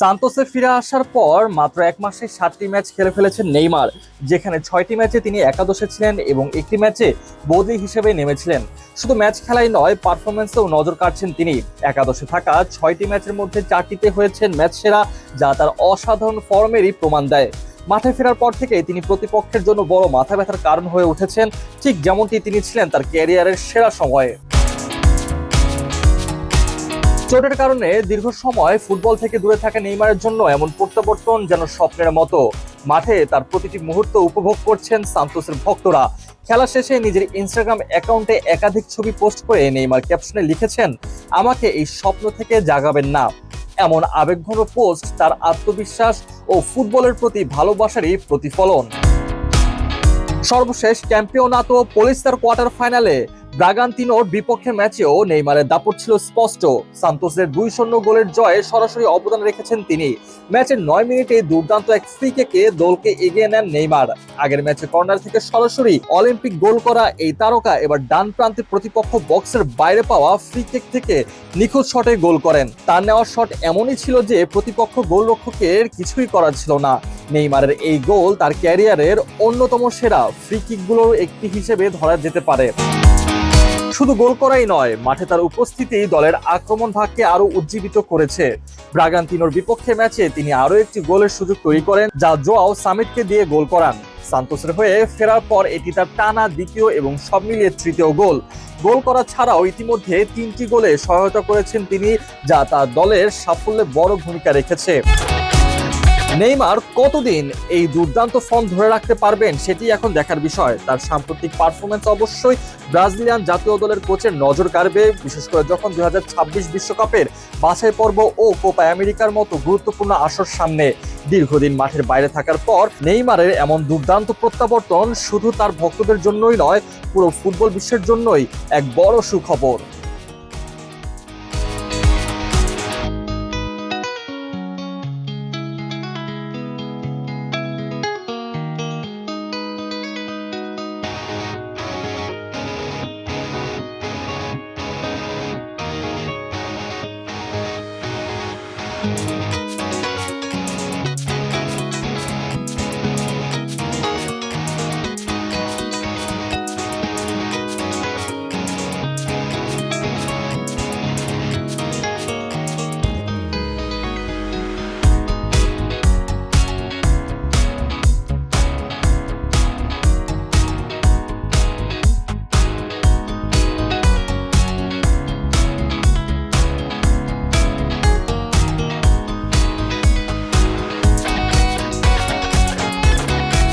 সান্তোসে ফিরে আসার পর মাত্র এক মাসে সাতটি ম্যাচ খেলে ফেলেছেন নেইমার, যেখানে ছয়টি ম্যাচে তিনি একাদশে ছিলেন এবং একটি ম্যাচে বদলি হিসেবে নেমেছিলেন। শুধু ম্যাচ খেলাই নয় পারফরমেন্সেও নজর কাটছেন তিনি। একাদশে থাকা ছয়টি ম্যাচের মধ্যে চারটিতে হয়েছেন ম্যাচ সেরা, যা তার অসাধারণ ফর্মেরই প্রমাণ দেয়। মাঠে ফেরার পর থেকে তিনি প্রতিপক্ষের জন্য বড় মাথা ব্যথার কারণ হয়ে উঠেছেন, ঠিক যেমনটি তিনি ছিলেন তার ক্যারিয়ারের সেরা সময়ে। চোটের কারণে দীর্ঘ সময় ফুটবল থেকে দূরে থাকা নেইমারের জন্য এমন প্রত্যাবর্তন যেন স্বপ্নের মতো। মাঠে তার প্রতিটি মুহূর্ত উপভোগ করছেন সান্তোসের ভক্তরা। খেলা শেষে নিজের ইনস্টাগ্রাম অ্যাকাউন্টে একাধিক ছবি পোস্ট করে নেইমার ক্যাপশনে লিখেছেন, আমাকে এই স্বপ্ন থেকে জাগাবেন না। এমন আবেগঘন পোস্ট তার আত্মবিশ্বাস ও ফুটবলের প্রতি ভালোবাসারই প্রতিফলন। সর্বশেষ চ্যাম্পিয়নাতো পলিস্তার কোয়ার্টার ফাইনালে ব্রাগান্তিনোর বিপক্ষে ম্যাচেও নেইমারের দাপট ছিল স্পষ্ট। সান্তোসের দুই শূন্য গোলের জয়ে সরাসরি অবদান রেখেছেন তিনি। ম্যাচের নয় মিনিটে দুর্দান্ত এক ফ্রি কিকে দলকে এগিয়ে নেন নেইমার। আগের ম্যাচে কর্নার থেকে সরাসরি অলিম্পিক গোল করা এই তারকা এবার ডান প্রান্তে প্রতিপক্ষ বক্সের বাইরে পাওয়া ফ্রি কিক থেকে নিখুঁত শটে গোল করেন। তার নেওয়া শট এমনই ছিল যে প্রতিপক্ষ গোলরক্ষকের কিছুই করার ছিল না। নেইমারের এই গোল তার ক্যারিয়ারের অন্যতম সেরা ফ্রি কিকগুলোর একটি হিসেবে ধরা যেতে পারে। শুধু গোল করাই নয়, মাঠে তার উপস্থিতি দলের আক্রমণ ভাগকে আরও উজ্জীবিত করেছে। ব্রাগান্তিনোর বিপক্ষে ম্যাচে তিনি আরও একটি গোলের সুযোগ তৈরি করেন, যা জোয়াও সামিটকে দিয়ে গোল করান। সান্তোসের হয়ে ফেরার পর এটি তার টানা দ্বিতীয় এবং সব মিলিয়ে তৃতীয় গোল। গোল করা ছাড়াও ইতিমধ্যে তিনটি গোলে সহায়তা করেছেন তিনি, যা তার দলের সাফল্যে বড় ভূমিকা রেখেছে। নেইমার কতদিন এই দুর্দান্ত ফর্ম ধরে রাখতে পারবেন সেটি এখন দেখার বিষয়। তার সাম্প্রতিক পারফরমেন্স অবশ্যই ব্রাজিলিয়ান জাতীয় দলের কোচের নজর কাড়বে, বিশেষ করে যখন দুই বিশ্বকাপের বাছাই পর্ব ও কোপা আমেরিকার মতো গুরুত্বপূর্ণ আসর সামনে। দীর্ঘদিন মাঠের বাইরে থাকার পর নেইমারের এমন দুর্দান্ত প্রত্যাবর্তন শুধু তার ভক্তদের জন্যই নয়, পুরো ফুটবল বিশ্বের জন্যই এক বড় সুখবর।